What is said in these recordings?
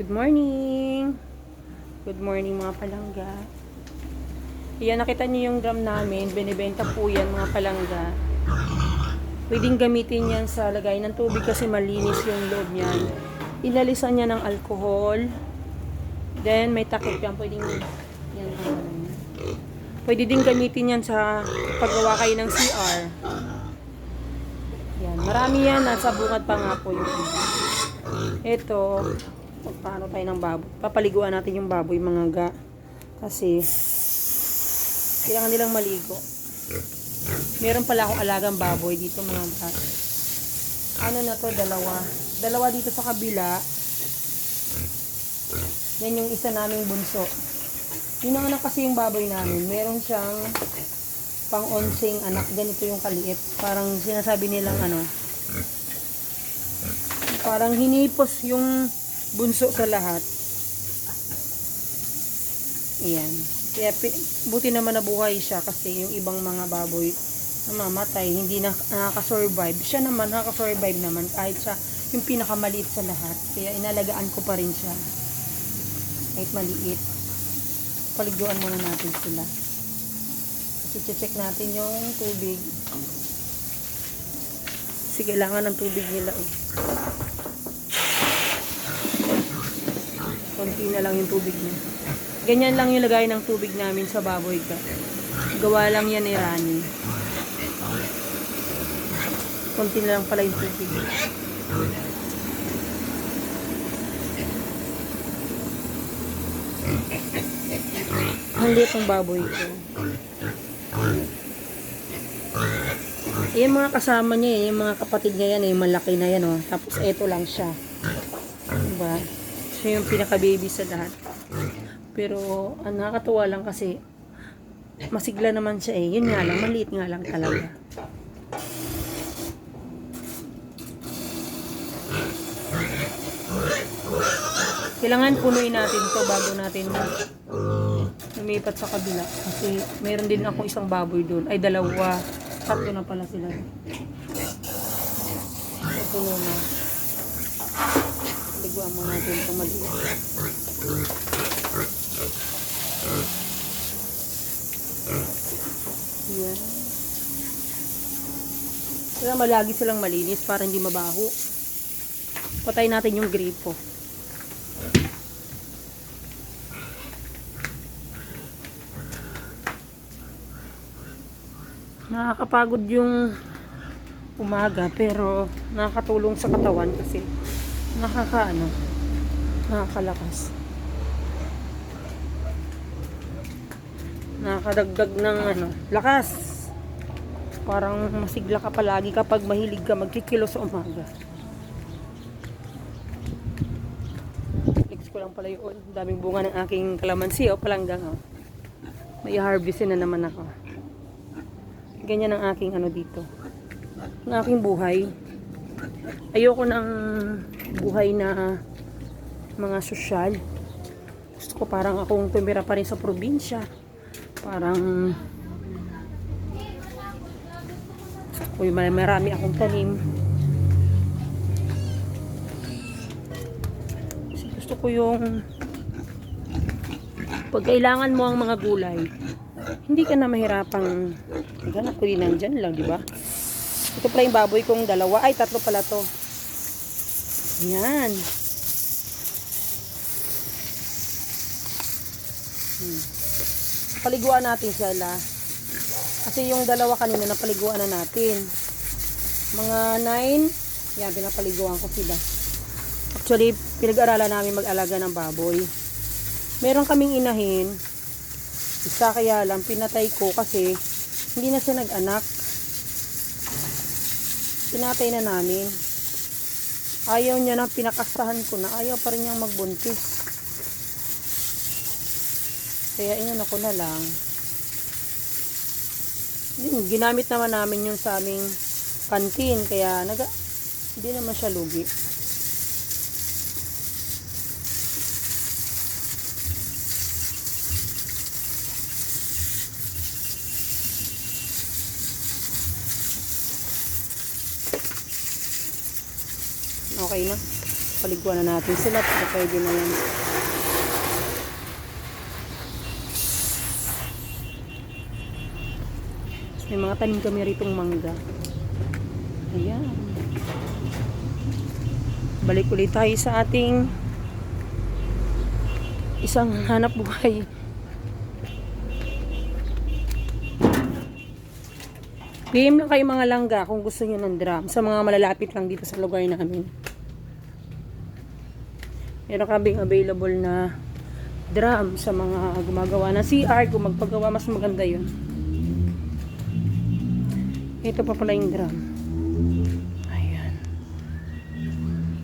Good morning! Good morning mga palangga. Ayan, nakita niyo yung drum namin. Binibenta po yan mga palangga. Pwedeng gamitin yan sa lagay ng tubig kasi malinis yung loob niyan. Inalisan niya ng alcohol. Then, may takip yan. Pwedeng, yan. Pwede din gamitin yan sa paggawa kayo ng CR. Yan, marami yan. Nasa bungad pa nga po iba. Ito, paano tayo ng baboy. Papaliguan natin yung baboy mga ga. Kasi, kailangan nilang maligo. Meron pala akong alagang baboy dito mga ga. Ano na to, dalawa. Dalawa dito sa kabila. Yan yung isa naming bunso. Yun ang anak kasi yung baboy namin. Meron siyang pang-onsing anak. Ganito yung kaliit. Parang sinasabi nilang ano, parang hinipos yung bunso sa lahat. Ayan. Kaya buti naman nabuhay siya kasi yung ibang mga baboy namamatay, hindi na nakaka-survive. Siya naman nakaka-survive naman kahit siya yung pinakamaliit sa lahat. Kaya inalagaan ko pa rin siya. Kahit maliit. Paliguan muna natin sila. Kasi check natin yung tubig. Kasi kailangan ng tubig nila eh. Konti na lang yung tubig niya. Ganyan lang yung lagay ng tubig namin sa baboy ka. Gawa lang yan ni Rani. Konti na lang pala yung tubig. Ang liit ng baboy ko. Yan mga kasama niya yung mga kapatid niya yan eh, malaki na yan oh. Tapos eto lang siya. Diba? Siya yung pinaka-baby sa lahat. Pero, ang nakakatuwa lang kasi, masigla naman siya eh. Yun nga lang, maliit nga lang talaga. Kailangan punuin natin to bago natin lumipat sa kabila. Kasi meron din ako isang baboy doon. Ay, dalawa. Tatlo na pala sila. So, puno na. Liguan mo natin itong maliit. Yan. Kaya malagi silang malinis para hindi mabaho. Patay natin yung gripo. Nakakapagod yung umaga pero nakakatulong sa katawan kasi nakakaano. Nakakalakas. Nakakadagdag ng ano lakas. Parang masigla ka palagi kapag mahilig ka magkikilo sa umaga. Flex ko lang pala yun. Daming bunga ng aking kalamansi o palanggang oh. may harvestin na naman ako. Ganyan ang aking ano dito. Ang aking buhay. Ayoko ng buhay na mga sosyal gusto ko parang akong tumira pa rin sa probinsya parang yung marami akong tanim kasi gusto ko yung pag kailangan mo ang mga gulay hindi ka na mahirapang ganap ko din nandyan lang, di ba? Ito pala yung baboy kong dalawa. Ay, tatlo pala to. Yan. Hmm. Paliguan natin sila. Kasi yung dalawa kanina napaliguan na natin. Mga 9, yan, pinapaliguan ko sila. Actually, pinag-aralan namin mag-alaga ng baboy. Meron kaming inahin. Isa kaya lang, pinatay ko kasi hindi na siya nag-anak. Pinatay na namin. Ayaw niya na, pinakasahan ko na. Ayaw pa rin niyang magbuntis. Kaya inano ko na lang. Yun, ginamit naman namin yung sa aming kantin. Kaya naga, hindi naman siya lugi. Okay na. Paliguan na natin sila pwede na yan. May mga tanim kami ritong mangga. Ayan. Balik ulit tayo sa ating isang hanap buhay. PM lang kayo mga langga kung gusto niyo ng drum sa mga malalapit lang dito sa lugar namin. Meron kaming available na drum sa mga gumagawa ng CR kung magpagawa mas maganda yun. Ito pa pala yung drum. Ayan.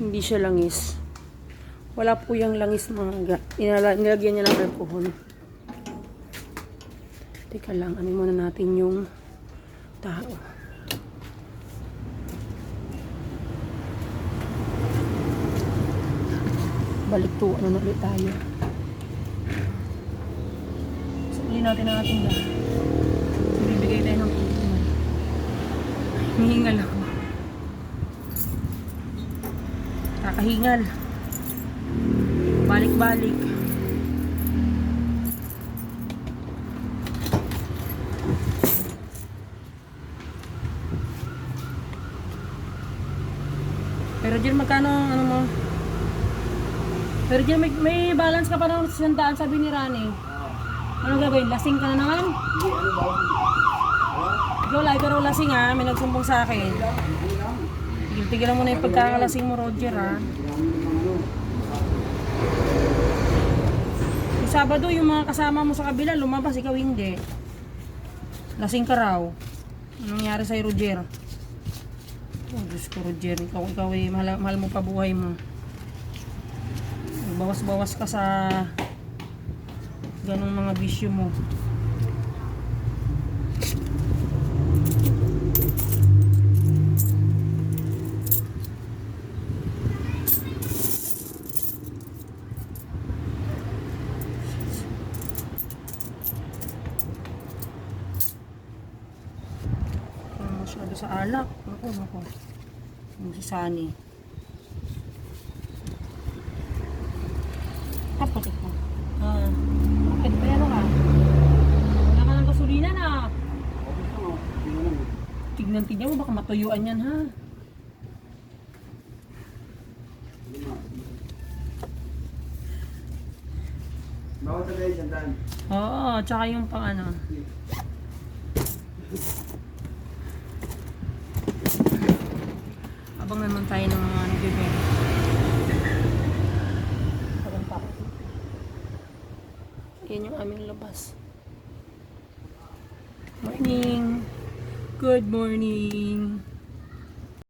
Hindi siya langis. Wala po yung langis mga ga. Inala, nilagyan niya ng alcohol. Teka lang, ano muna natin yung tao. Ano na ulit tayo. Sabihin natin ang ating gamit. Bibigay tayo ng puto. Hihingal ako. Kakahingal. Balik-balik. Pero dyan magkano ano mo? Pero dyan may, may balance ka pa ng sandaan sabi ni Rani. Ano gagawin? Lasing ka na naman? Ikaw lang, pero lasing ha. May nagsumbong sa akin. Tigil-tigilan mo na yung pagkakalasing mo, Roger ha. Yung Sabado, yung mga kasama mo sa kabila, lumabas, ikaw hindi. Lasing ka raw. Anong nangyari sa'yo, Roger? Oh, Diyos ko, Roger. Ikaw, ikaw eh, mahal, mahal mo pa buhay mo. Bawas-bawas ka sa ganong mga bisyo mo. Masyado sa alak. Naku, naku. Yung Tapos ito. Ah. Bakit pa ano ka? Wala ka ng gasolina na. Tignan-tignan mo, baka matuyuan yan ha. Bawal sa guys, sandaan. Oo, tsaka yung pang ano. Abang naman tayo ng mga nagbibigay. Abang pa. Yan yung aming labas. Morning! Good morning!